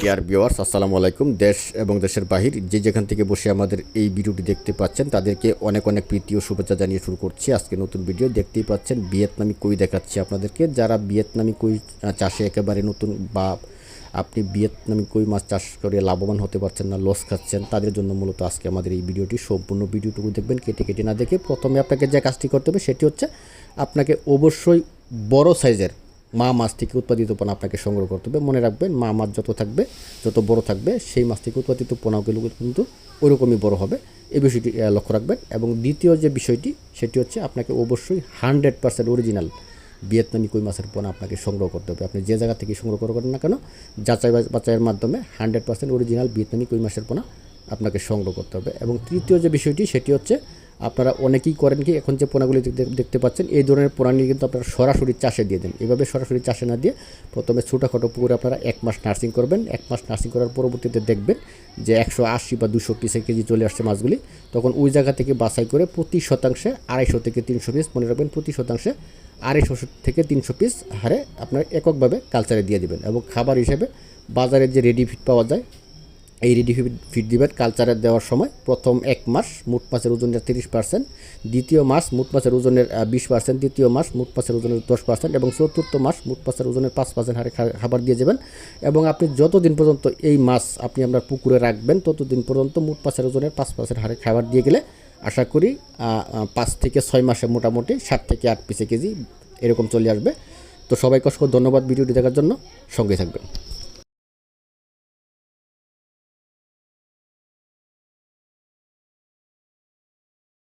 Dear viewers আসসালামু আলাইকুম। দেশ এবং দেশের বাহির যে যেখান থেকে বসে আমাদের এই ভিডিওটি দেখতে পাচ্ছেন তাদেরকে অনেক অনেক প্রীতি ও শুভেচ্ছা জানিয়ে শুরু করছি আজকে নতুন ভিডিও। দেখতেই পাচ্ছেন ভিয়েতনামি কই দেখাচ্ছি আপনাদেরকে। যারা ভিয়েতনামি কই চাষে একেবারে নতুন বা আপনি ভিয়েতনামি কই মাছ চাষ করে লাভবান হতে পারছেন না লস খাচ্ছেন, তাদের জন্য মূলত আজকে আমাদের এই ভিডিওটি, সম্পূর্ণ ভিডিওটুকু দেখবেন, কেটে কেটে না দেখে প্রথমে আপনাকে যে কাজটি করতে হবে সেটি হচ্ছে আপনাকে অবশ্যই বড় সাইজের মা মাছ থেকে উৎপাদিত পোনা আপনাকে সংগ্রহ করতে হবে। মনে রাখবেন মা মাছ যত থাকবে, যত বড় থাকবে, সেই মাছ থেকে উৎপাদিত পোনাগুলো কিন্তু ওইরকমই বড় হবে। এই বিষয়টি লক্ষ্য রাখবেন। এবং দ্বিতীয় যে বিষয়টি, সেটি হচ্ছে আপনাকে অবশ্যই হান্ড্রেড পার্সেন্ট অরিজিনাল ভিয়েতনামি কই মাছের পোনা আপনাকে সংগ্রহ করতে হবে। আপনি যে জায়গা থেকে সংগ্রহ করেন না কেন, যাচাই বা- বাছাইয়ের মাধ্যমে হান্ড্রেড পার্সেন্ট অরিজিনাল ভিয়েতনামি কই মাছের পোনা আপনাকে সংগ্রহ করতে হবে। এবং তৃতীয় যে বিষয়টি, সেটি হচ্ছে আপনারা অনেকেই করেন কি, এখন যে পোনাগুলি দেখতে পাচ্ছেন, এই ধরনের পোনা নিয়ে কিন্তু আপনারা সরাসরি চাষে দিয়ে দেন। এভাবে সরাসরি চাষে না দিয়ে প্রথমে ছোটোখাটো পুকুরে আপনারা এক মাস নার্সিং করবেন। এক মাস নার্সিং করার পরবর্তীতে দেখবেন যে একশো আশি বা দুশো পিসের কেজি চলে আসছে মাছগুলি। তখন ওই জায়গা থেকে বাছাই করে প্রতি শতাংশে আড়াইশো থেকে তিনশো পিস মনে রাখবেন, প্রতি শতাংশে আড়াইশো থেকে তিনশো পিস হারে আপনার এককভাবে কালচারে দিয়ে দিবেন এবং খাবার হিসেবে বাজারে যে রেডি ফিড পাওয়া যায়, এই রেডি ফিড দিবেন কালচারে দেওয়ার সময়। প্রথম এক মাস মুট মাছের ওজনের তিরিশ পার্সেন্ট দ্বিতীয় মাস মুট মাছের ওজনের বিশ পার্সেন্ট তৃতীয় মাস মুট মাছের ওজনের দশ পার্সেন্ট এবং চতুর্থ মাস মুট মাছের ওজনের পাঁচ পার্সেন্ট হারে খাবার দিয়ে যাবেন। এবং আপনি যতদিন পর্যন্ত এই মাছ আপনি আপনার পুকুরে রাখবেন, ততদিন পর্যন্ত মুট মাছের ওজনের পাঁচ পার্সেন্ট হারে খাবার দিয়ে গেলে আশা করি পাঁচ থেকে ছয় মাসে মোটামুটি সাত থেকে আট পিসে কেজি এরকম চলে আসবে। তো সবাইকে অসংখ্য ধন্যবাদ ভিডিওটি দেখার জন্য। সঙ্গে থাকবেন।